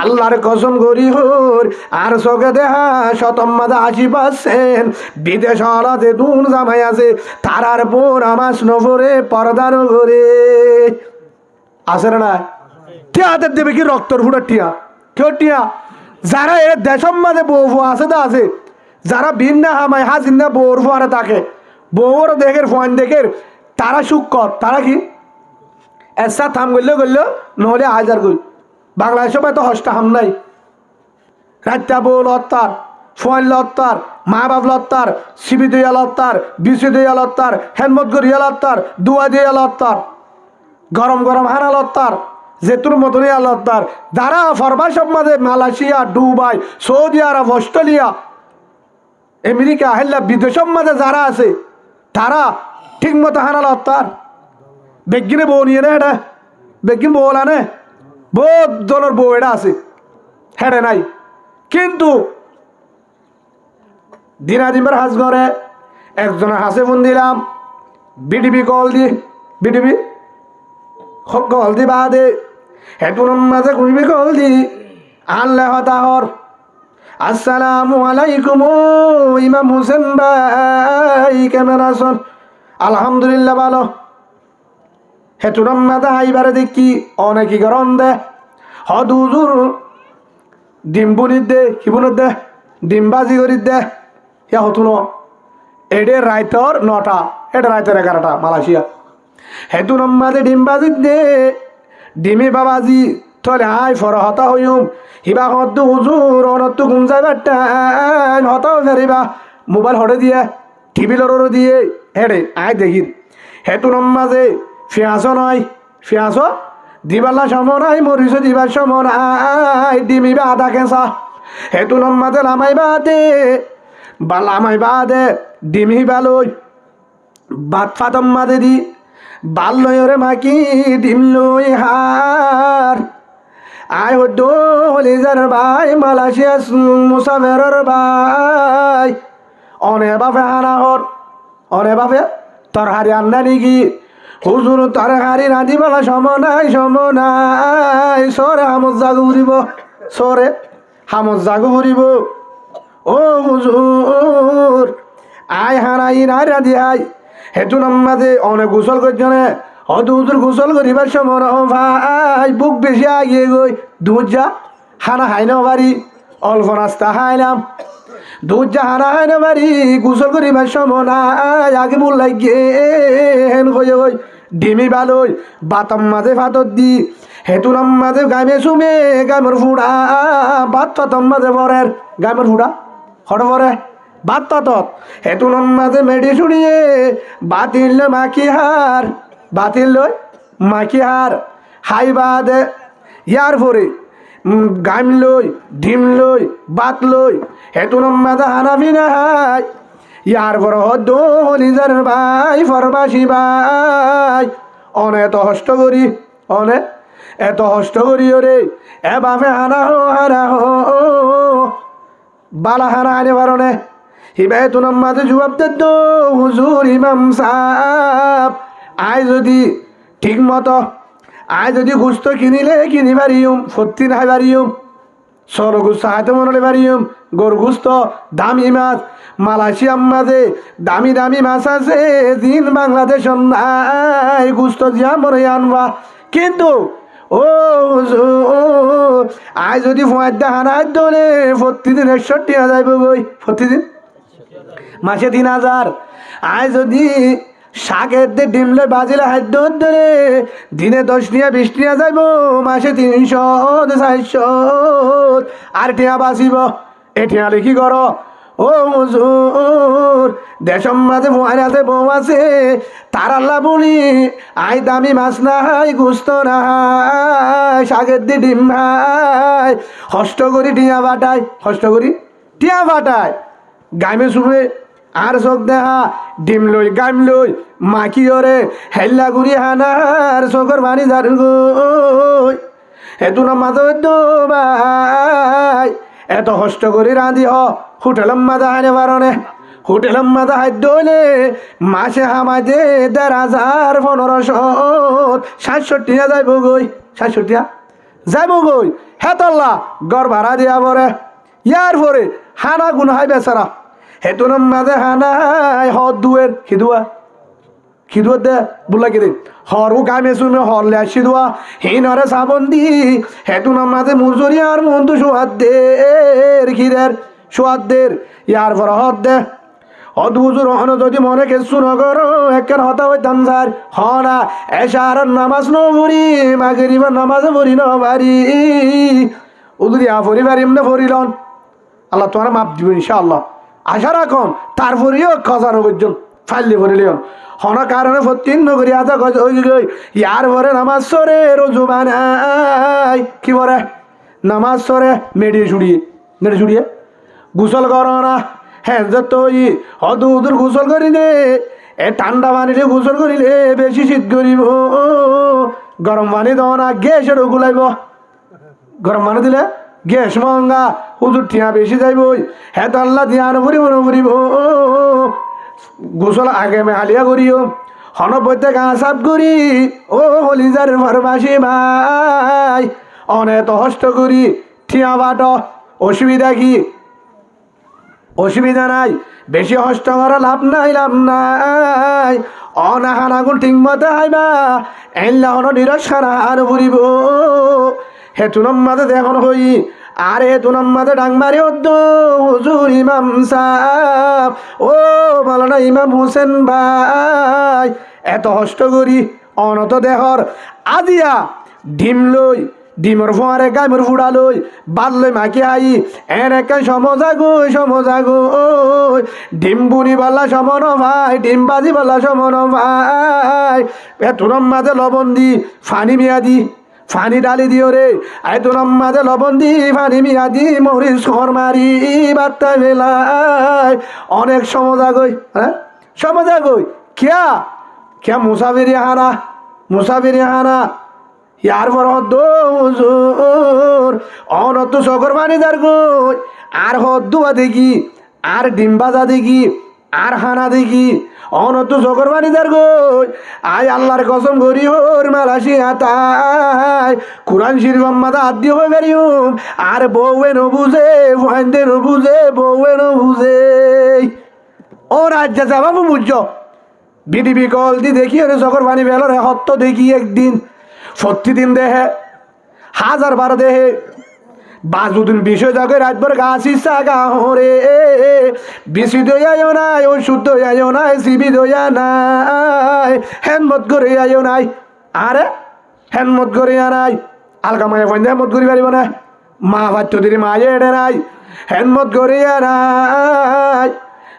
আল্লাহর কসম করি হর, আর চোখে দেহা শতম মাদা আশি পার্সেন্ট। বিদেশ হলাতে দুন জামাই আছে, তারার বোন আমার নভরে পর্দানো করে আছে না না টিয়াদের দেবে কি রক্তর ফুটা টিয়া? কেউ টিয়া? যারা এর দেশম মাঝে বউ আছে তো আছে। যারা ভিন্ন হামায় হাজিন না বউর ফুয়ারে তাকে বউর দেখের ফোন দেখের তারা সুখ কর। তারা কি? এসা থাম করলে করল নহলে হাজার কই বাংলাদেশে তো হস্তা হাম নাই। রাত্তা বউ লত্তার ফোন লত্তার, মা বাপ লত্তার সিবি দিয়া লত্তার বিসি দিয়া লত্তার হেলমত গরিয়া লত্তার, দুয়া দিয়া লত্তার, গরম গরম হানা লত্তার, জেতুর মতনিয়া লত্তার, যারা ফরবা সমাজে Malaysia, Dubai, Saudi Arab, Australia, America, হেল্লা বিদেশের মাঝে যারা আছে, তারা ঠিক মতো হানা লত্তার। বেগিনে বউ নিয়ে না এটা, বেগিন বউ আনে বহুত দলের বউ এটা আছে, হেডে নাই। কিন্তু দিনাদিমের হাজ ঘরে একজনের হাসে ফোন দিলাম বিডিবি কল দি বিডিবি কল দি বাদে হেতুন মাঝে কুড়বি কল দি, আনলে হতাহর। আসসালামু আলাইকুম ইমাম হোসেন ভাই, কেমন আছেন? আলহামদুলিল্লাহ ভালো। হেতুন মাঝে হাইবারে দেখি অনেকই গরম দে। হদুজুর ডিম বুনির দে কি বুনির দে ডিম বাজি করির দে। ইয়া হতুন, এডে রাইতর নটা এটা রাইতর এগারোটা, মালয়েশিয়া। হেতু নম্মাদে ডিম বাজি দে, ডিমি বাবাজি, তলে আই ফর হতা হইম হিবা হদ্দু হুজুর, অনত্তু যাইবার টাইম হতাও ফেরিবা মোবাইল হটে দিয়ে, টিভি লড়ো দিয়ে হেডে আয় দেখি। হেতু নম্মাজে ফিয়াস নয় ফিয়াস দিবাল্লা সমনাই মরিচ দিবার সমনাই ডিমিবা আদা কেঁচা। হেতু নম্মাদে লামাই বাদে, বা লামাই বাদে, ডিমি বালই। বাত ফাতম মাদে দি, বাল লয়রে মাকি, ডিম লই হার। আয় হদ্দ হলিজার ভাই, মালয়েশিয়া মুসাফেরর ভাই। অনে বাপে হানা হর, অনে বাপে তোর হারি আন্না নাকি হুজুর তোর হারি নাই সম নাই সরে হামত জাগু ফুরিব সরে হামত জাগু ফুরিব ও হুজুর, আয় হারাই নাই রাধি, আয়। হেতু নাম্মাদে অনেক গোসল করছনে হয়তো হুজুর গোসল করিবার সময় ভাই, বুক বেশি আগিয়ে গই। দুধ যা, হানা হাই না বাড়ি অল্প রাস্তা হাইলাম। দুধ যা হানা হাই না বাড়ি, গোসল করিবার সময় নাই আগে কয়ে গই ডিমি বালই, বাতম মাঝে ফাতর দি হেতু নাম্মাদে গামে সুমে, গামের ফুড়া, বাত তম মাঝে বরের, গামের ফুড়া, হট বরে, বাত তত হেতু নাম্মাদে মেডি শুনিয়ে, বাতিল মাখি হার, বাতিল লই মাকি হার, হাই বাদে, ইয়ার পরে গাম লই, ডিম লই, বাত লই, হেতু নাম্মাদে হানাফি না হাই। ইয়ার পর হদ্দ নিজের ভাই, ফরবাসি ভাই। অনে এত হষ্ট করি, অনে এত হষ্ট করি ওরে এ বাপে হানা হো হানা হো। বালা হানা আনে পারনে হিবাই তুনার মাঝে জবাব দেদ হুজুর ইমাম সাহ আয় যদি ঠিক মতো আয় যদি গুস্ত কিনিলে কিনি পারিম সত্যি নাই পারিম সর গুস্ত হাতে মনে পারিম গরু গুস্ত দামি মাছ মালয়েশিয়ার মাঝে দামি দামি মাছ আছে দিন বাংলাদেশ নাই, গুস্ত জিয়া মনে আনবা। কিন্তু, ও আয় যদি ফুয়ার হারাই দলে প্রতিদিন একষট্টি হাজার গই প্রতিদিন মাসে তিন হাজার। আয় যদি শাকের দিয়ে ডিমলে বাজিলে হাদ্য ধরে দিনে দশ নিয়া বিশ নিয়া যাইব, মাসে তিনশো চারশো। আর টিয়া বাঁচিব, এ টিয়া লিখি কর। ও মজুর দেশম মাঝে মহারাতে বউ আছে, তার আল্লাহ বলি, আই দামি মাছ নাই, গুস্ত নাই, শাকের দিয়ে ডিম নাই। হষ্ট করি টিয়া বাটায়, হষ্ট করি টিয়া বাটায়। গামে শুনে আর চোখ দেহা, ডিম লই, গাম লই মাকি ওরে হেল্লা গুড়ি হানার চোখর বাণী যার গই হেতু না মাথা ভাই, এত কষ্ট করে রাঁধি হ হোটেলম মাথা হানে পারনে হোটেলম মাথা হাত হইলে মাসে হামাজে দেড় হাজার পনেরোশো সাতষট্টি যাইব গই সাতষট্টি যাইব গই হেতল্লা গড় ভাড়া দিয়া পরে ইয়ার পরে হানা গুণ হাই বেচারা হেতুন মাঝে হানাই হদ দুয়ের খিদুয়া খিদুয়া দে বুলা কিরে। হরু কামে শুনে হর লে সিদুয়া হিনরে সাবন দি হেতুন মাঝে মুজুরি আর মন্তু সুয়াদ্দের খিরের সুয়াদ্দের ইয়ার পর হদ দে অদ্ভুজুর হন যদি মনে কিছু নগর, একের হতা হইতাম স্যার হনা। এসার নামাজ নবরি মাগরিবার নামাজ পড়ি নবারি। উদুরি আফরি বারিম না ফরিলন আল্লাহ তোমার মাপ দিব ইনশাআল্লাহ। আশা রাখন তারপরেও খজানো পর্যন্ত ফাইলে ভরিলিয়ন হন কারণে ফতিন নগরী আজা গজ ইয়ার পরে নামাজ সরে, রোজু বানাই। কি বলে নামাজ সরে মেডিয়ে ছুড়িয়ে মেডি ছুড়িয়ে গোসল কর না। হ্যাঁ ই হদু উদুর গোসল করিলে, এ ঠান্ডা পানিলে গোসল করিলে বেশি শীত করিব। গরম পানি দেওয়া না, গ্যাসের গুলাইব গরম পানি দিলে? গ্যাস মহঙ্গা হুজুর টিয়া বেশি যাইবই। হ্যাঁ তো আল্লাহ ধ্যান ফুরিব না ফুরিব গোসল আগে মে হালিয়া করিও হন গা সাপ করি। ও হলিজার ফার্মাসি ভাই। অনেক হস্ত করি। ঠিয়া বাট, অসুবিধা কি? অসুবিধা নাই। বেশি হস্ত করা লাভ নাই লাভ নাই। অনাহান আগুন ঠিক মতে এল্লা হন নিরসারা আর ফুরিব হেতুনম মাঝে দেখুন হই। আর হেতুনম মাঝে ডাংমারি অদ্দ হুজুর ইমাম সাহ ও বলো না ইমাম হোসেন ভাই, এত হস্ত করি অনত দেহর। আজিয়া ডিম লই, ডিমর ফোয়ারে গামর ফুড়া লই বাদ লই মাকি আই এন একে সমজা গো সমজা গো ডিম বুনি বালা সমন ভাই, ডিম বাজি বালা সমন ভাই। এতুরম মাঝে লবণ দি, ফানি মিয়া দি। ফানি ডালি দিও রে আই তোর মাঝে লবণ দি, ফানি মিয়া দি মরিচ খর মারি বার্তা বেলায় অনেক সমজা গই হ্যাঁ? সমজা গই। কিয়া কিয়া মুসাফিরি হারা মুসাফিরি হারা ইয়ার পর হদ্দুর অনত সকর পানি দার গই। আর হদ্দুয়া দেখি আর ডিম বাজা দেখি আর হানা দেখি অনত সকর পানি দার গই। আয় আল্লাহর কসম করি, ওর মালাসি হাতাই কোরআন শরীফ আম্মাদা আদি হয়ে বেরিউম আর বউয়ে ন বুঝে ফাইন্দে ন বুঝে, বউয়ে ন বুঝে। ও রাজ্য যাবাবু বুঝছ। বিডিবি কল দি দেখি রে সকর পানি বেলরে হত্ত দেখি একদিন। প্রতিদিন দেহে, হাজার বার দেহে বাজুদিন বিষয় জাগে, রাতভর গাছি ইচ্ছা গা হরে দয়ায় দয়াও নাই, ওষুধ আয়ো নাই সিবি দয়া নাই হেনমত করে আয়ো নাই। আরে হেনমত করে আনাই আলকা মায়ের ফোন হেনমত করি পারিব না। মা ভাত দিদি মায়ে এড়ে নাই হেনমত করে নাই।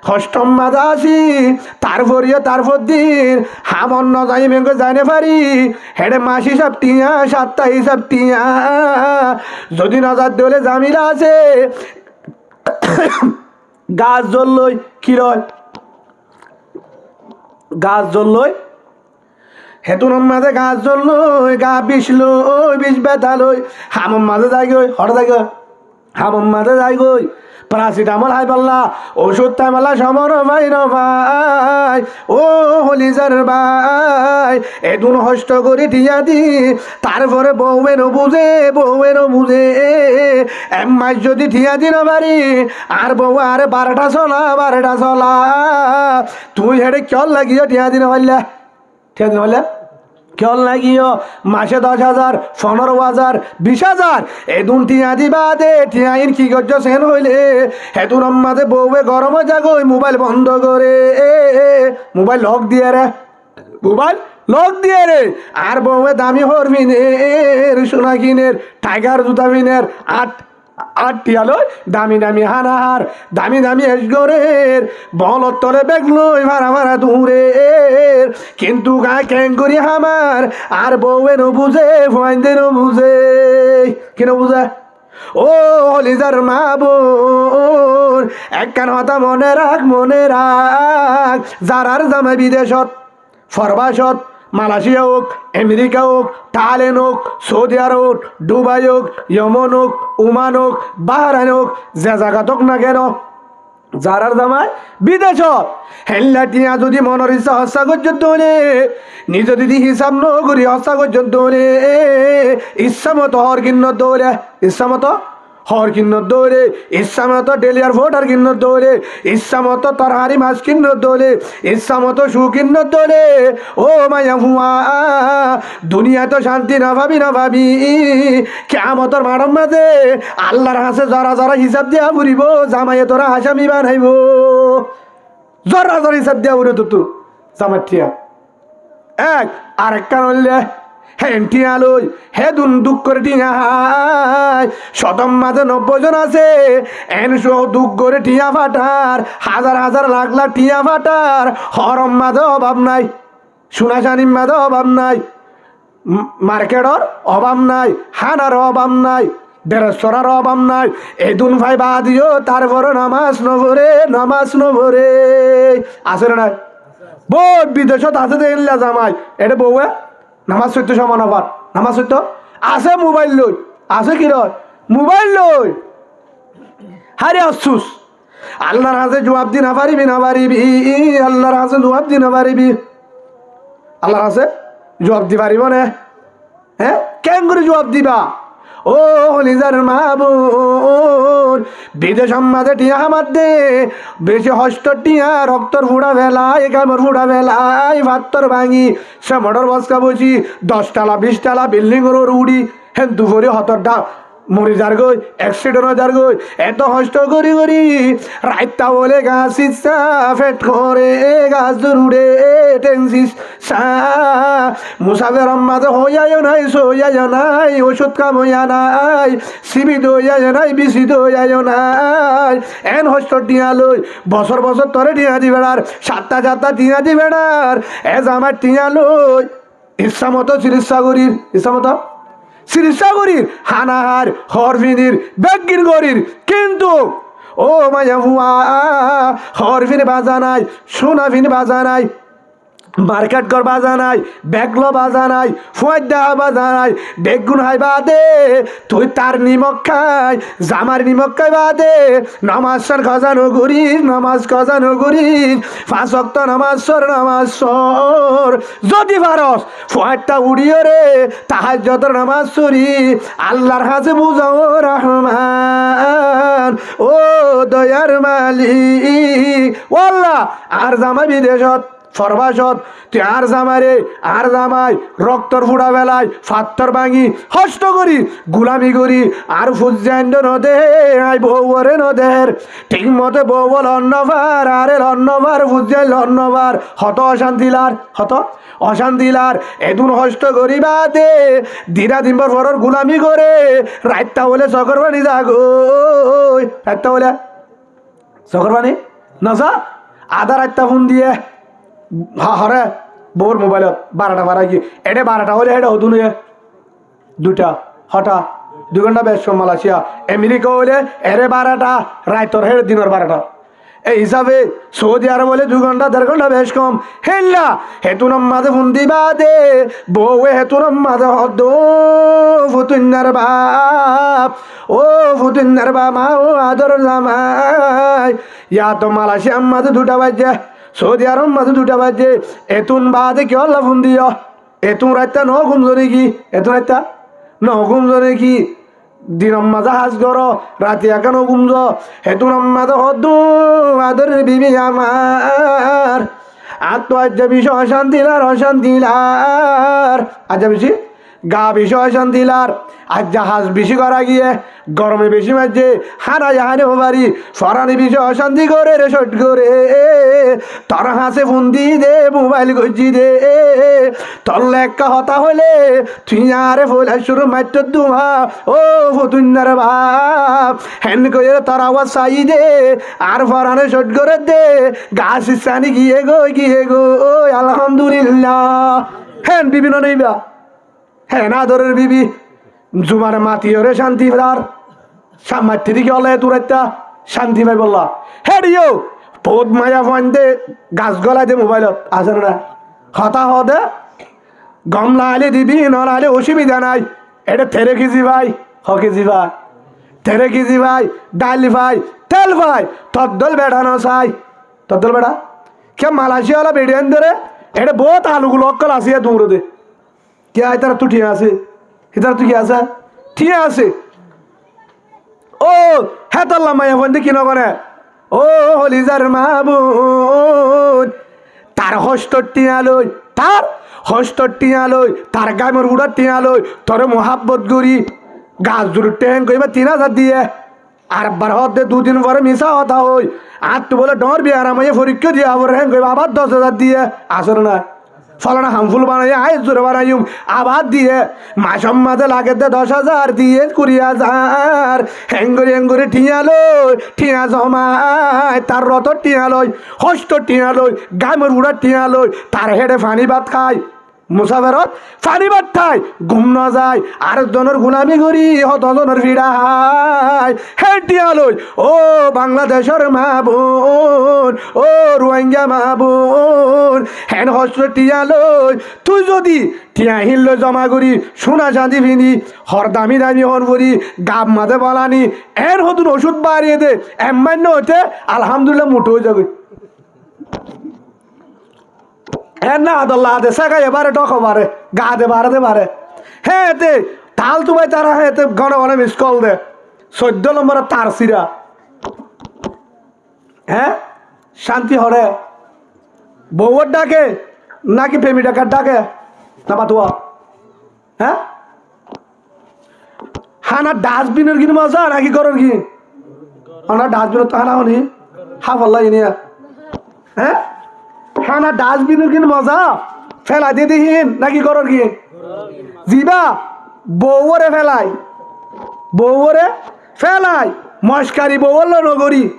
ষষ্ঠম মাঝে আসি তারপরিও তারপর দিন হামন ন যাই মেঘ জানে পারি হেডে মাস হিসাব টিয়া সাতটা হিসাব টিয়া। যদি নজার দলে জামিলা আছে, গাছ জ্বললই, কি রয়? গাছ জ্বললই? হেতুন মাঝে গাছ জ্বললই, গা বিষ লই বিষ ব্যথা লই। হামম মাঝে যাই গই হর যাই গই হামম মাঝে যাই গই প্যারাসিটামল হাই পাল্লা ওষুধ তাইমালা সমর ভাই র ভাই, ও হলিজার ভাই, এদুন হস্ত করে টিয়া দি, তারপরে বউয়ের বুঝে বউয়ের বুঝে এক মাস যদি ঠিয়া দিন পারি আর বউ আর বারোটা চলা বারোটা চলা, তুই হেডে কিয়র লাগিও ঠিয়া দিন পারলে ঠিয়া দিন পারলে কেল লাগিও মাসে দশ হাজার, পনেরো হাজার, বিশ হাজার। এ দুন টিয়া দিবা দে টিয়াইন কি করছ সেন হইলে? হেতুর মাঝে বউয়ে গরম জাগো মোবাইল বন্ধ করে। এ মোবাইল লক দিয়ে রে। মোবাইল লক দিয়ে রে। আর বউয়ে দামি হরবিনের সোনা কিনের টাইগার জুতা বিনের আট আট টিয়ালই দামি দামি হানাহার, দামি দামি এসগরের বলত তলে বেগ লই ভাড়া ভাড়া দূরে কিন্তু গা ক্যাং করি হামার, আর বউয়ে ন বুঝে ফুয়াইন্দে ন বুঝে। কেন বুঝে? ও হলিজার মা বোন একখান হতা মনে রাখ মনে রাখ, যারার জামাই বিদেশত, ফরবাসত মালয়েশিয়া হোক, আমেরিকা হোক, থাইল্যান্ড হোক, সৌদি আরব হোক, দুবাই হোক, ইয়মন হোক, ওমান হোক, বাহরাইন হোক, যে জায়গাত হোক না কেন যারার জামাই বিদেশ হেল্লা টিয়া যদি মনের ইচ্ছা হস্তা পর্যন্ত হলে, নিজ দিদি হিসাব নগরি হস্তা পর্যন্ত হলে, ইচ্ছা মতো হর কিন্ন দৌড়ে ইচ্ছা মতো হর কিন্ন দৌড়ে, ইচ্ছা মতো ডেলিয়ার ভোটার কিন্ন দৌড়ে, ইচ্ছা মতো তরহারি মাছ কিন্ন দৌড়ে, ইচ্ছা মতো সু কিন্ন দৌড়ে। ও মায়া হুয়া দুনিয়া তো শান্তি না ভাবি না ভাবি কেমতর মারম মাঝে আল্লাহর হাসে জরা জরা হিসাব দিয়া ফুরিব জামাইয়ে তোরা হাসামি বানাইব। জরা জরা হিসাব দিয়া ফুরিব তো জামাই ঠিয়া। এক আর এক হেন টিয়া লই হে দুন দুঃখ করে টিয়া শতম মাঝে নব্বই জন আছে এন সহ দুঃখ করে টিয়া ফাটার, হাজার হাজার লাখ লাখ টিয়া ফাটার। হরম মাঝে অভাব নাই সোনাশানির মাঝে অভাব নাই মার্কেটর অভাব নাই, হানার অভাব নাই দেড়শোরার অভাব নাই। এই দুন ভাই বাদিও তারপরে নামাজ নভরে নামাজ নভরে। না নাই? বহুত বিদেশত আছে দেখলা জামাই। এটা বউয়ে নামাজ সত্য সমান হবার। নামাজ সত্য আছে মোবাইল লই। আছে কি রয় মোবাইল লই। হারে আফসুস। আল্লাহর হাতে জবাব দিন না পারিবি না পারিবি আল্লাহর হাতে জবাব দিন না পারিবি আল্লাহর হাতে জবাব দি পারিব না হ্যাঁ? কেন করে জবাব দিবা? ও নিজার মাহবুর বিদেশ সম্মাদে টিয়া আমার দে, বেশি হস্ত টিয়া, রক্তর ফুড়া বেলায় কামর ফুড়া বেলায় ভাতর ভাঙি, সে মোটর বসকা বসি দশটালা বিশটালা বিল্ডিং রোড উড়ি, হেন দুপুরে হতরটা মরি যার গই অ্যাক্সিডেন্ট যার গই এত কষ্ট করি করি রাইতা বলে গাছ ফেট করে গাছ উড়ে টেনসিস মুসাফের মাঝে হইয়াও নাই সইয়াও নাই, ওষুধ কাম হইয়া নাই সিবি দইয়াও নাই বিসি দইয়াও নাই। এন হস্ত টিয়া লই, বছর বছর তরে টিয়া দি বেড়ার, সাতটা সাতটা টিয়া দি বেড়ার, এ আমার টিয়া লই, ইচ্ছা মতো চিকিৎসা করির, ইচ্ছা মতো করির হানাহার, হরফিনির ব্যাগির গরির কিন্তু ও মায়া হুয়া, হরফিন বাজা নাই, সোনাফিন বাজা নাই মার্কেট কর বাজা নাই, ব্যাগলো বাজা নাই ফুয়াদ্দা বাজা নাই, বেগুন হাই বাদে, তুই তার নিমক খাই, জামার নিমক খাই বাদে, নামাজ সর খজানো করিস নামাজ খজানো করিস পাঁচ অক্ত নামাজ সর নামাজ সর। যদি পারস ফুয়ারটা উড়িয়ে রে তাহার যত নামাজ সরি আল্লাহর হাতে বুঝাও রহমান। ও দয়ার মালিক, ওয়াল্লাহ, আর জামা বিদেশত ফরবাসত তুই আর জামারে আর জামাই, রক্তর ফুড়া বেলায়, ফাত্তর ভাঙি, হস্ত করি, গুলামি করি, আর ফুজাইন্দ নদে, আই বউরে নদের। ঠিক মতে বউ বল অন্নবার আরে অন্নবার ফুজাইল অন্নবার হত অশান্তিলার হত অশান্তিলার। এদুন হস্ত করি বাদে, দিনা দিন পর পর গুলামি করে। রাইতা বলে চকর বানি যাগো রাইতা বলে? চকর বানি আধা রাইতা ফোন দিয়ে। হরে বউর মোবাইলত বারোটা বারা কি এটা বারোটা হলে এটা হতুন দুটা হঠা দুই ঘণ্টা বেশ মালয়েশিয়া আমেরিকা হলে এরে বারোটা রায়তর হের দিনের বারোটা এই হিসাবে সৌদি আরব হলে দুই ঘণ্টা দেড় ঘণ্টা বেশ কম। হেল্লা, হেতু মাঝে ফোন দিবা দে বউ হেতু মাঝে হদ ফুতুন্নার বাপ, ও ফুতুন্নার বা মা, ও আদর জামাই। ইয়া তো মালয়েশিয়া মাঝে দুটা বাজে। সৌদি আরব মাঝে দুটা বাজে, এতুন বাদে কি হল্লা ফোন দিও এতুন রাইতা ন ঘুমজো নাকি এতুন রাইতা ন ঘুমজো নাকি দিনম মাঝে হাজ গর রাতি একানো ঘুমজ হেতুন মাঝে হদু আদর বিবি আমার। আর তো আজ বিষয় অশান্তিলার অশান্তিলার আজ বেশি গা বেশি অশান্তিলার আজ জাহাজ বেশি করা গিয়ে, গরমে বেশি মাঝে হারা জাহানে বাড়ি ফরানি বেশি অশান্তি করে রে, শট করে। তোর হাসে ফোন দি, মোবাইল গজি দে। তোর লেখা হতা হলে তুই আরে ফুল শুরু মাত্র দুমা। ও ফুতুন্নার বাপ, হেন করে তোর আওয়াজ চাই দে। আর ফরানে শট করে দে। গাছ গিয়ে গো গিয়ে গো আলহামদুলিল্লাহ। হেন বিভিন্ন নেইবা। হ্যাঁ না ধরের বিবি, জুমার মাতি ওরে শান্তি ফেরার। সামার্থি দিকে হলে তোর একটা শান্তি পাই বললা হ্যাঁ রিও বহুত মায়া ফাইন দে, গাছ গলায় দে মোবাইলত, আছে না হতা হদে গম লাইলে দিবি নলাইলে অসুবিধা নাই, এটা থেরে কেজি ভাই, হ কেজি ভাই, তেরে কেজি ভাই, ডাল ভাই, তেল ভাই, তদ্দল বেড়ানো চাই, তদ্দল বেড়া? কে মালয়েশিয়াওয়ালা বেড়িয়ান ধরে, এটা বহুত আলুগুলো অক্কল আসিয়া দৌড়ে দে। কে তারা তুই ঠিক আছে? এটার তুই কি আছে? ঠিক আছে। ও হ্যাঁ তোর লাম্মাই ফোন দিয়ে কিনো করে। ও, হলিজার মাহবুন তার হস্তর টিয়ালই তার হস্তর টিয়ালই তার গামের উড়ার টিয়ালই তোর মোহাব্বত করি গাছ জুড়ে ট্যাং কইবা তিন হাজার দিয়ে। আর বার হতে দুদিন পরে মিশা হতা হই। আর তো বলে ডর বিয়ার আমায় পরীক্ষা দিয়ে আবার হ্যাং কইবা, আবার দশ হাজার দিয়ে। আসলে না। ফলানা হামফুল বানাই আয় জোরে বানাইম। আবার দিয়ে, মাসম মাঝে লাগে দে দশ হাজার দিয়ে কুড়ি হাজার হ্যাঙ্গুরি হ্যাঙ্গুরি ঠিয়ালো ঠিয়া জমায়, তার রত টিয়ালই হস্ত টিয়ালই গামের উড়া টিয়ালই তার হেডে ফানি ভাত খায়। মুসাফেরত ফানি খায় ঘুম না যায় আর জনের গুলামি করি হত জনের ফিরাই হে টিয়ালই ও বাংলাদেশের মা বোন ও রোহিঙ্গা মা বোন হেন হস্ত টিয়ালই তুই যদি টিয়া হিল্ল জমা করি, সোনা চাঁদি ফিনি হর দামি দামি হন করি, গাব মাঝে বলানি, এর হতুন ওষুধ বাড়িয়ে দে এমান্য হতে আলহামদুলিল্লাহ মোটো হয়ে যাবে। হ্যাঁ না আদল্লা দে সেগাই এবারে ডক বারে, গা দে, বারে দে, বারে। হ্যাঁ এতে তাল তুমাই তারা হ্যাঁ এতে ঘন ঘন মিস কল দে। চোদ্দ নম্বরে তার সিরা। হ্যাঁ শান্তি হরে। বউয়ের ডাকে, নাকি প্রেমী ডাকার ডাকে? না পাতুয়া হ্যাঁ? হানা ডাস্টবিনের কিনে মজা, নাকি করার কি হানা ডাস্টবিনের তো হানা হনি। হা ফল্লা ইনিয়া। হ্যাঁ? হানা ডাস্টবিনের কিনে মজা? ফেলা দিয়ে দিহিন, নাকি করার কি জিবা, বউরে ফেলাই। বউরে ফেলাই। মস্কারি বউলে নগরী।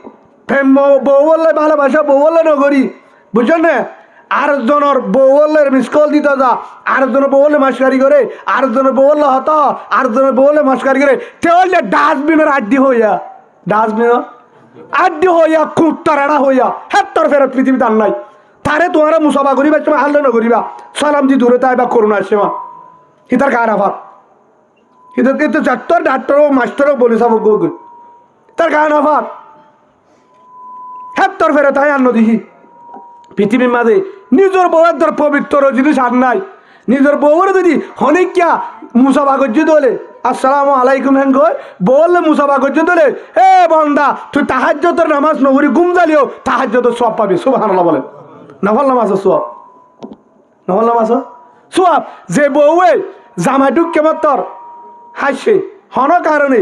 প্রেম বউলে ভালোবাসা বউলে নগরী। বুঝছেন না? আর জনের বউলের মিস কল দিতে যা। আর জনের বউলে মস্কারি করে। আর জনের বউলে হত। আর জনের বউলে মস্কারি করে। তেলে ডাস্টবিনের আড্ডি হইয়া। ডাস্টবিন আড্ডি হইয়া, কুত্তর এড়া হইয়া। হেত্তর ফেরত পৃথিবীতে আর নাই। তারে তোমারা মুসাফা করিবা তোমার হাল্লে নগরিবা সালাম দি দূরে তাই বা করুণা সেমা হিতার কার আফার কিন্তু কিন্তু ডাক্তার, ডাক্তারও, মাস্টারও, বলে গো তার গান আফার হ্যাঁ তোর ফেরত তাই আন্ন দেখি পৃথিবীর মাঝে নিজের বউয়ের ধর পবিত্র জিনিস আর নাই। নিজের বউয়ের যদি হনিকিয়া মুসাফা করছি দলে, আসসালামু আলাইকুম হ্যাং কই বললে মুসাফা করছি দলে, এ বন্দা, তুই তাহাজ্য তোর নামাজ নগরী গুম জ্বালিও তাহাজ্য তোর সব পাবি সুবাহ বলে নফল নামাজ সব নফল নামাজ সব যে বউয়ে জামাইটুক কেমন তোর হাসছে হন কারণে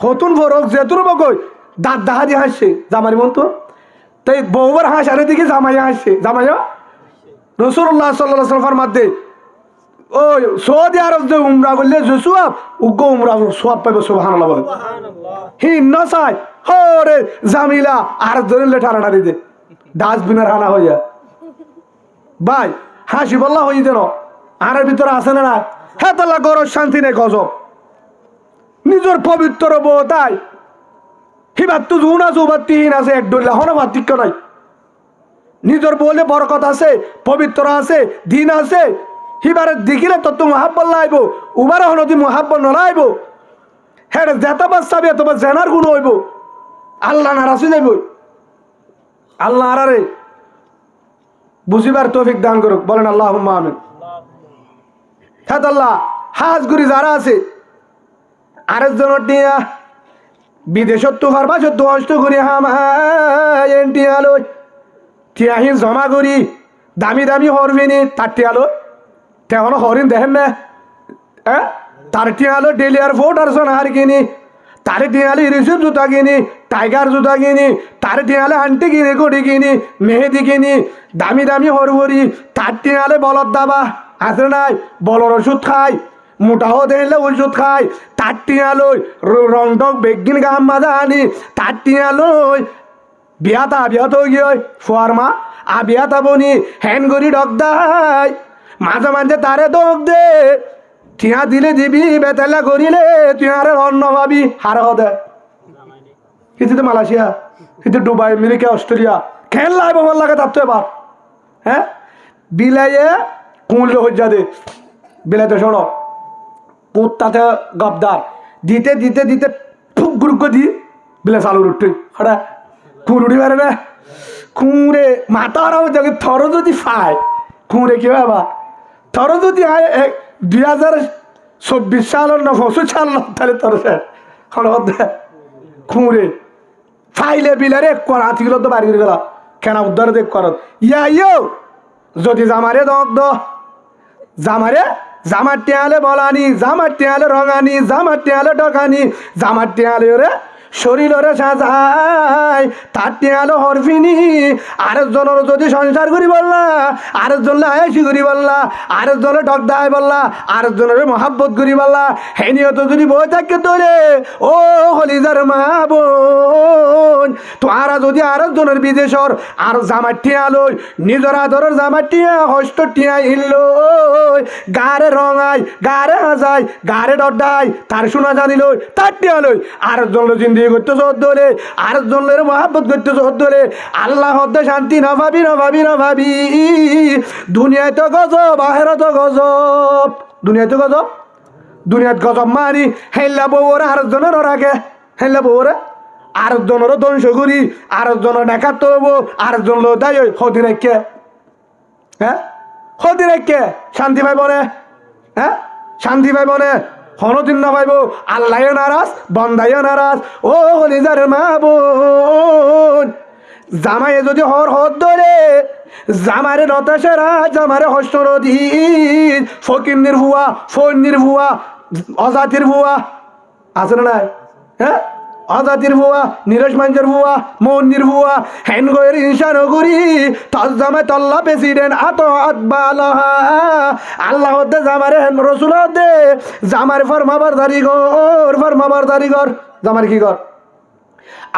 হতুন ফরক যেতুর বগই দাঁত দাহা দিয়ে হাসছে জামারি মন তো? তাই বউবার হাসারে দিকে জামাইয়া হাসছে জামাইয়া রসুল্লাহ সাল্লাহ সাল্লামের মধ্যে ওই সৌদি আরব যে উমরা করলে যে সোয়াব উগ্র উমরা সোয়াব পাবে সোহান হি নসাই হরে জামিলা আর ধরে ঠাড়া দিতে ডাস্টবিনের হানা হইয়া ভাই হাসি বল্লা হই যেন আর ভিতরে আছে না হ্যাঁ তাল্লা গরজ শান্তি নেই, গজব। নিজের পবিত্র বউ তাই হিবার তো জুন আছে উবার তিহিন আছে, এক ডল্লা হনো পার্থক্য নাই। নিজের বলে বরকত আছে, পবিত্র আছে, দিন আছে। হিবারে দেখিলে তো তো মহাব্বল লাইব, উবারে হনো তুই মহাব্বল নলাইব। হ্যাঁ যেত বাচ্চাবে তোমার জেনার গুণ হইব। আল্লাহ নারাসি যাইব আল্লাহ আরারে বুঝিবার তৌফিক দান করুক। বলেন আল্লাহ আমিন। হ্যাঁ আল্লাহ হাজ গুরি যারা আছে, আরেকজনের দিয়া বিদেশত তো পারবা সত্য অষ্ট করি হাম এনটি আলো টিয়াহিন জমা করি, দামি দামি হরবিনি তার টিয়ালো তেহন হরিণ দেখেন না হ্যাঁ তার টিয়ালো ডেলি আর ফোর্ট আর সোনাহার কিনি, তারে টিয়ালে রিসিভ জুতা কিনি টাইগার জুতা কিনি তারে টিয়ালে আন্টি কিনি কড়ি কিনি মেহেদি কিনি দামি দামি হরবরি তার টিয়ালে বলদ দাবা আছে নাই বলর ওষুধ খায় মোটাও দেখলে ওষুধ খায়, তার টিয়ালই রং টক বেগিন গাম মাজা আনি তার টিয়ালই বিয়াতা বিয়াত গিয়ে ফুয়ার মা, আ বিয়াতা বনি হ্যান করি ডক দাই মাঝে মাঝে তারে দোক দে, টিয়া দিলে দিবি, বেতালা করিলে তুই আরে অন্য ভাবি, হার হদে। কিন্তু মালয়েশিয়া কিন্তু দুবাই আমেরিকা অস্ট্রেলিয়া। খেল লাইব ভালো লাগে তার তো এবার। হ্যাঁ? বিলাইয়ে কুমলে হজ্জা দে বিলাইতে শোনো পুত তাতে গবদার। দিতে দিতে দিতে ফু হুক গুরুক দি বিলে চালু উঠে হঠাৎ কুর উঠি পারে না। কুঁড়ে, মাথা হারাও যাকে থর যদি পায় কুঁড়ে কি বাবা থর যদি এক দুই হাজার চব্বিশ সালের না পঁচিশ সাল, না তাহলে তোর হঠাৎ খুঁড়ে ফাইলে বিলের এক কর হাতিগুলো তো বাড়ি গেল। কেনা উদ্ধার দেখ কর ইয়া, ইয়ো, যদি জামারে দক দ জামারে, জামার টেয়ালে বলানি, জামার টেয়ালে রঙানি, জামার টেয়ালে ডকানি জামার টেয়ালে ওরে শরীর ওরে সাজাই তার টেয়ালে হরফিনি। আরেকজনের যদি সংসার করি বললা আরেকজন আয়াসি করি বললা, আরেকজনের ডক দায় বললা, আরেকজনের মহাব্বত করি বললা হেনিও তো যদি বই থাকে তোরে, ও হলিদার মা বোন। তোরা যদি আরেকজনের বিদেশর আর জামার টিয়া লই, নিজের আদরের হস্ত টিয়া ইল্লো গারে রঙাই গারে হাজাই গারে ডডাই তার শোনা জানিল তার টিয়া লই আরেকজন লো জিন্দি করতে সহ্য হলে আরেকজন লোর মহাব্বত করতে সহ্য আল্লাহ হদ্দে শান্তি না ভাবি না ভাবি না ভাবি। দুনিয়ায় তো গজব বাহেরা তো গজব। দুনিয়ায় তো গজব? দুনিয়াত গজব মারি হেল্লা বউরে আরেকজনের রাখে হেল্লা বউরে আরেকজনেরও ধ্বংস করি, আরেকজনের ডাকাত তোলব আরেকজন লো দায় হদি রেখে হ্যাঁ? হদি রেখে শান্তি পাইব নে? হ্যাঁ? শান্তি পাইব নে? হনদিন না পাইব আল্লাহ নারাজ বন্দাইও নারাজ। ও হলিজার মা বোন জামাইয়ে যদি হর হর ধরে জামারে নতাসেরা জামারে হস্ত দিন ফকিন্নির ভুয়া, ফন্নির ভুয়া, অজাতির ভুয়া, আছে না হ্যাঁ? আজাতির ভুয়া নীরজ মাঞ্জের ভুয়া মন্দির ভুয়া হেন গয়ের ইনসান করি তজ জামে তল্লা প্রেসিডেন্ট আত আতবালহা আল্লাহ হতে জামারে হেন রসুল হতে জামার ফরমাবার দারি গর ফরমাবার দারি গর জামার কি কর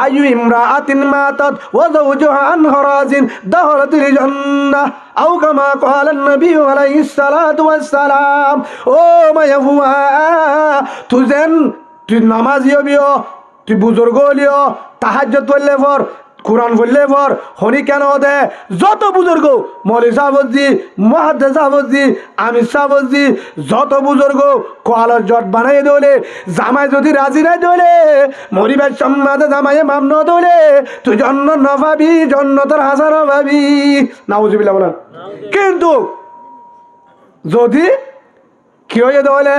আয়ু ইমরাআতিন মাতাত ওয়া যাওজুহা আন হরাজিন দাখলাতিল জান্নাহ, আও কামা ক্বালা নবী আলাইহিস সালাতু ওয়াস সালাম। ও মায়াহুয়া তুজেন তুই নামাজ ইয়বিও তুই বুজুর্গ হলিও তাহাজ্জত পড়লে পর, কোরআন পড়লে পর হরি কেন দে? যত বুজুর্গ, মলি সাহবজি, মহাদ্দে সাহবজি আমি সাহবজি, যত বুজুর্গ, কোয়ালর জট বানাই দোলে, জামাই যদি রাজি নাই দোলে, মরিবার সম্মাদে জামাইয়ে মাম ন দোলে, তুই জন্ন ন ভাবি জন্ন তোর হাসানো ভাবি নাউজুবিল্লাহ বলেন। কিন্তু যদি কি হয়ে দলে?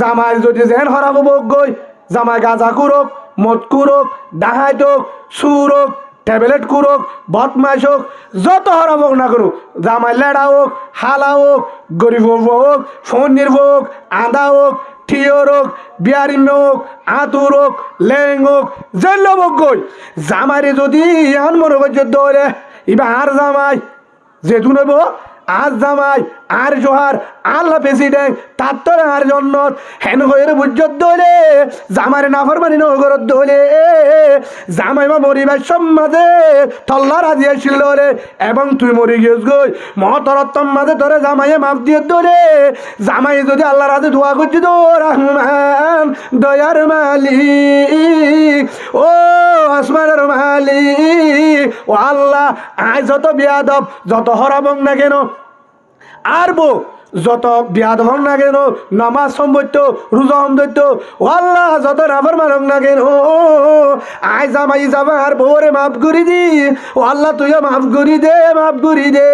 জামাই যদি যেন হরাব গই জামাই গাঁজা কুরক মদ কুরক ডাহাই তোক সুরক, ট্যাবলেট কুরক, বদমাইশ হোক, যত হরাব হোক না করুক, জামাই লেড়া হোক, হালা হোক, গরিব হোক, ফোনির হোক, আদা হোক, ঠিয়র হোক বিয়ারিম হোক, আতুর হোক, লেং হোক, জেল হোক গই জামাইরে যদি আন মনে করছে দৌড়ে, এবার আর জামাই যেহেতু নেব আজ জামাই আর জোহার আল্লাহ প্রেসিডেন্ট, তার তোর আর জন্নত। হেন হয়ে বুঝত দোলে, জামারে নাফর মানি নগরত দোলে। জামাই মা মরিবার সম্মাদে, তল্লা রাজি আসছিল রে। এবং তুই মরি গিয়েছ গই মহতরত্তম মাঝে তোরে জামাইয়ে মাপ দিয়ে দোলে। জামাই যদি আল্লাহ রাজে দোয়া করছি, তো রহমান, দয়ার মালিক। ও আসমানের মালিক। ও আল্লাহ, আয় যত বিয়াদব, যত হরাবং না কেন আর বো যত বিয়াদ হং না কেন, নামাজ সম্বত্য রোজা সম্বত্য ও আল্লাহ যত রাবার মারক না কেন, আয় জামাই যাবা আর বউরে মাফ করি দি, ও আল্লাহ তুইও মাফ করি দে, মাফ করি দে।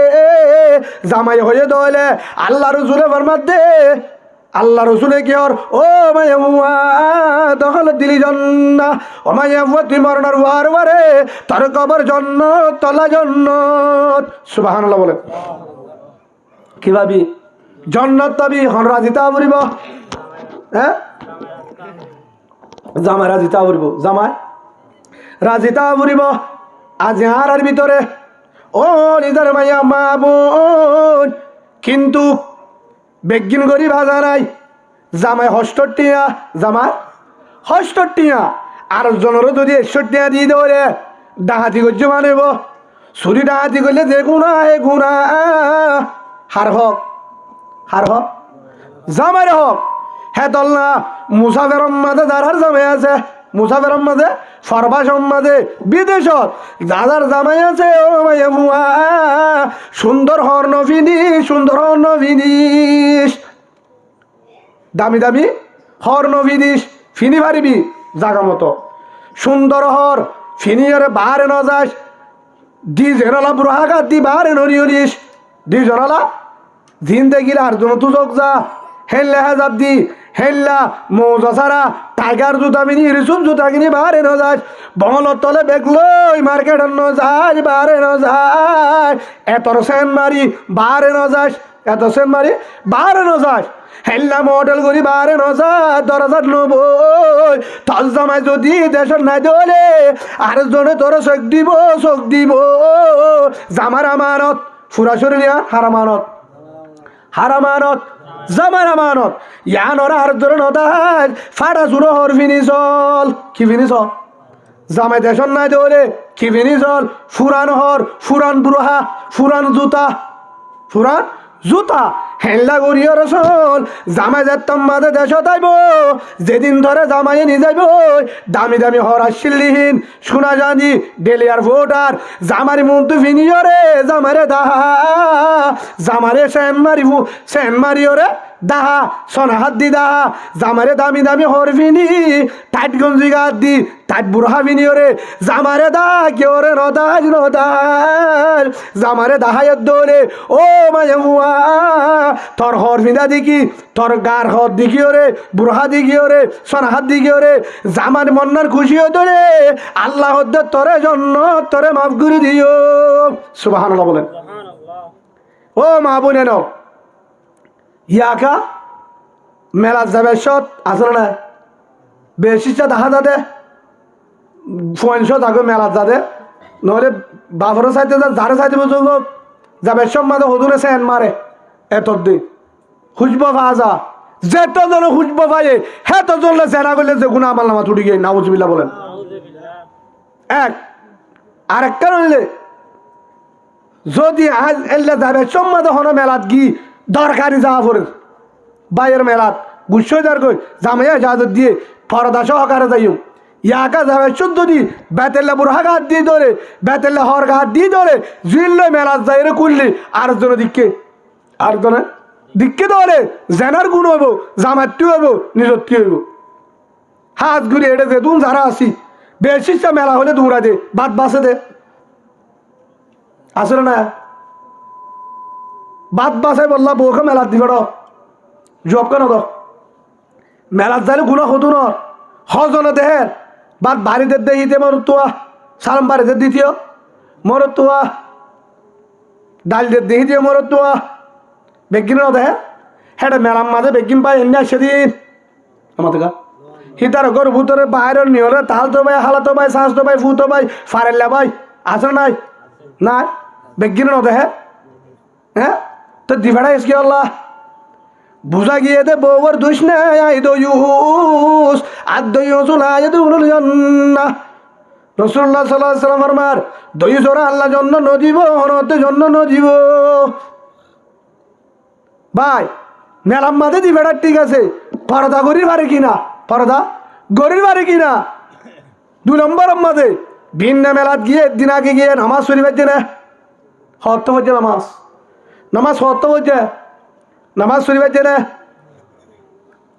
জামাই হয়ে দলে, আল্লাহ রসুলে ফরমাত দে, আল্লাহ রসুলে কি ওর, ও মায়া দখল দিলি জন্না, ও মায়া তুই মরণার ওয়ার ওয়ারে, তার কবর জন্ন তলা জন্নত। সুবাহান বলে। কি ভাবি জন্নত পাবি হন রাজিতা পড়িব। হ্যাঁ? জামাই রাজিতা পড়িব। জামাই? রাজিতা পড়িব। আজ আর ভিতরে, ও নিজের মাইয়া মা বোন কিন্তু বেগিন করি ভাজা নাই। জামাই হস্তটিয়া জামাই হস্তটিয়া আর জনেরও যদি একষট্টিয়া দিয়ে দেওয়া ডাহাতি করছে মানিব। চুরি ডাহাতি করলে যে গুণা হে গুণা হার হক হার হক জামাইরে হক, হে তল্লা মুসাফের মাঝে যার জামাই আছে, মুসাফের মাঝে ফরবাস মাঝে বিদেশত যাদার জামাই আছে, ও মাইয়া মুয়া, সুন্দর হর নফিনি সুন্দর হর নফিনিস দামি দামি হর নফিনিস ফিনি পারিবি জাগা মতো। সুন্দর হর ফিনিয়রে বাহারে ন যাস দি জেনালা বুড়াহাগা দি বাহারে নরি হরিস দি জনালা দেখিলে আর জন তুজক যা। হেল্লা হাজাব দি, হেল্লা মৌজা সারা। টাইগার জুতা মিনি রিসুম জুতা কিনি বাহারে ন যাস বঙলত তলে বেগলই মার্কেট ন যাস বাহারে ন যাস এতর সেন মারি বাহারে ন যাস এত সেন মারি বাহারে ন যাস হেল্লা মডেল করি বাহারে ন যাস দরজার তল জামাই যদি দেশর নাই দলে আর জনে তোর চোখ দিব চোখ দিব। জামার আমানত ফুরাসুরি হারামানত হারামানত জামার আমানত। ইয়ানর আর ধরন নদাজ ফাটা জুড়ো হর ফিনিসল কি ফিনিস জামাই দেশন নাই দৌলে কি ফিনিসল ফুরান হর, ফুরান বুড়োহা, ফুরান জুতা। ফুরান জুতা। হেল্লা করিও রসল জামাই যেতাম মাঝে দেশ তাইব, যেদিন ধরে জামাই নিয়ে যাইব, দামি দামি হরা শিল্লিহীন সোনা জানি ডেলিয়ার ভোটার, জামারি মন্তু ফিনিও রে, জামারে দাহা, জামারে সেন মারি সেন মারিও রে। দাহা, সন হাত দি দাহা জামারে দামি দামি হর ফিনি টাইট গঞ্জি গাত দি, টাইট বুড়া ফিনিও রে জামারে দা কেউ রে নদাজ নদাজ। জামারে দাহায়ের দৌড়ে ও মাঝে হুয়া তোর হর ফিন্দা দেখি তোর গার হর দেখিও রে বুড়া দেখিও রে সন হাত দেখিও রে জামার মন্নার খুশি হতো রে আল্লাহ তোরে জন্য তোরে মাফ করে দিও। সুবাহ বলেন। ও মা বোনে নাও ইয়াকা? মেলা যাবে সত আসলে না বেশিটা দেখা যাতে থাকবে মেলা যাতে নহলে বাপরের সাইতে যা যারে বুঝব যাবে সব মাঝে হদুনে সেন মারে এত দি খুঁজব ভাজা যেত জন খুঁজব পাইয়ে সেনা করলে যে গুণা আমার নামা ছুটি গিয়ে নাউজবিল্লা বলেন। এক, আরেকটা রইলে যদি আজ এলে যাবে সম্মাদে হন মেলাত গি দরকারি পড়ে বাইয়ের মেলাত গুচ্ছই দার কই জামাইয়া ইজাজত দিয়ে ফরদা সহকারে যাইও। ইয়াকা যাবে শুদ্ধ দি, বেতেল্লা বুড়া হাত দিয়ে ধরে, বেতেল্লা হর হাত দিয়ে ধরে, জুইল্লে মেলাত যাই রে কুললি আর জন দিককে আর জনে দিককে ধরে, জেনার গুণ হইব জামাতটি হইব নিজত্তি হইব। হাত ঘুরে এড়ে দে, দুন যারা আসি। বেশি মেলা হলে দৌড়া দে, বাদ বাসে দে। আসলে না? বাদ বাসাই বললা, বউকে মেলাত দিবে জব কেন তো মেলাত যাইলে গুণা হতো ন। হজনে দেহে বাদ বাড়িতে দেখিতে মর তোয়া সালাম বাড়িতে দ্বিতীয় মর তোয়া ডাল দিয়ে দেখি দিয়ে মর তোয়া বেগিন দেহে হেটা মেলার মাঝে বেগিন পাই এনে সেদিন আমাদের গা হিতার ঘর ভূতরে বাইরের নিয়রে তাল তো ভাই হালা তো ভাই শ্বাস তো ভাই ফু তো ভাই ফারেল্লা ভাই আছে নাই? নাই। বেগিন দেহে হ্যাঁ তো দিভাড়া এসকে আল্লাহ। বুঝা গিয়ে দে বউর দুষ নাই দয়ুস আর দয়ুস লাই দুলুল জন্না রসুল্লাহ সাল্লাহ সাল্লাম ফরমার দয়ুস ওরা আল্লাহ জন্য নদীব হনতে জন্য নদীব ভাই, মেলাম মাঝে দিবেড়ার ঠিক আছে, পরদা গরির পারে কিনা? পরদা গরির পারে কিনা? দু নম্বর মাঝে ভিন্ন মেলাত গিয়ে দিন আগে গিয়ে নামাজ শরীফের দিনে হত্য হচ্ছে নামাজ। নামাজ হত্য হচ্ছে নামাজ শরীফের জেনে?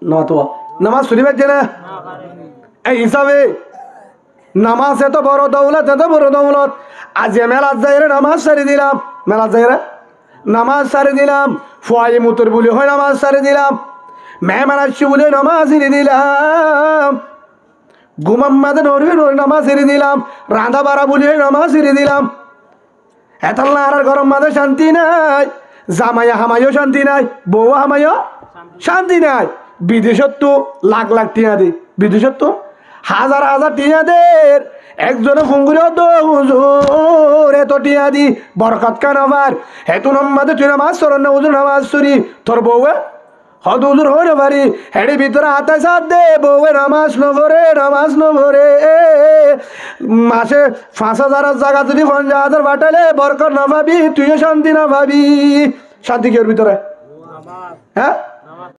না তো। নামাজ শরীফের জেনে? এই হিসাবে, নামাজ এত বড় দৌলত, এত বড় দৌলত। আজ এ মেলাত যাই রে নামাজ সারি দিলাম। মেলাত যাই রে নামাজ সারি দিলাম। ফুয়াই মুতর বলে হয় নামাজ সারি দিলাম। মেহমান আসছি বলে নামাজ হিরে দিলাম। ঘুমাম মাঝে নড়বে নামাজ হিরে দিলাম। রাঁধা বাড়া বলে নামাজ হিরে দিলাম। এতাল্লা আর গরম মাঝে শান্তি নাই। জামাইয়া হামাইও শান্তি নাই বউ হামাইও শান্তি নাই। বিদেশত তো লাখ লাখ টিয়া দে বিদেশত তো হাজার হাজার টিয়াদের একজনে ফুঙ্গুরে হুজুর, এত টিয়া দি, বরকত কান আবার? হেতু নম্মাদে তুই নামাজ সরন না, হুজুর নামাজ সরি তোর বউয়ে হদ হুজুর বাড়ি পারি হেডি ভিতরে হাতে সাথ দে, বউয়ে নামাজ নভরে নামাজ নভরে মাসে পাঁচ হাজারের জায়গা যদি পঞ্চাশ হাজার বাটালে বরকর না ভাবি, তুইও শান্তি না ভাবি। শান্তি কি ওর ভিতরে। হ্যাঁ?